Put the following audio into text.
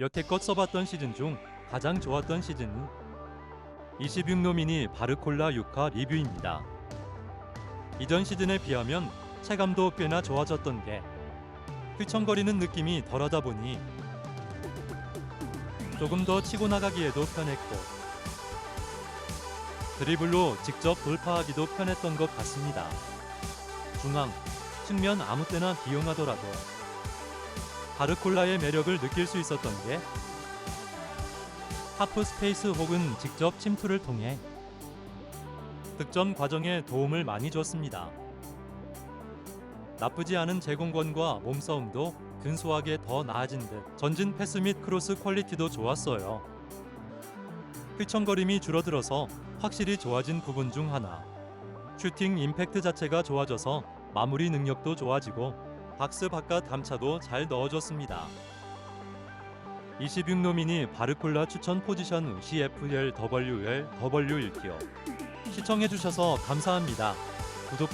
여태껏 써봤던 시즌 중 가장 좋았던 시즌은 26로 미니 바르콜라 6화 리뷰입니다. 이전 시즌에 비하면 체감도 꽤나 좋아졌던 게 휘청거리는 느낌이 덜하다 보니 조금 더 치고 나가기에도 편했고 드리블로 직접 돌파하기도 편했던 것 같습니다. 중앙, 측면 아무 때나 기용하더라도 바르콜라의 매력을 느낄 수 있었던 게 하프 스페이스 혹은 직접 침투를 통해 득점 과정에 도움을 많이 줬습니다. 나쁘지 않은 제공권과 몸싸움도 근소하게 더 나아진 듯 전진 패스 및 크로스 퀄리티도 좋았어요. 휘청거림이 줄어들어서 확실히 좋아진 부분 중 하나. 슈팅 임팩트 자체가 좋아져서 마무리 능력도 좋아지고 박스 바깥 감차도 잘 넣어줬습니다. 26노미니 바르콜라 추천 포지션 CFL WL W1기요. 시청해주셔서 감사합니다. 구독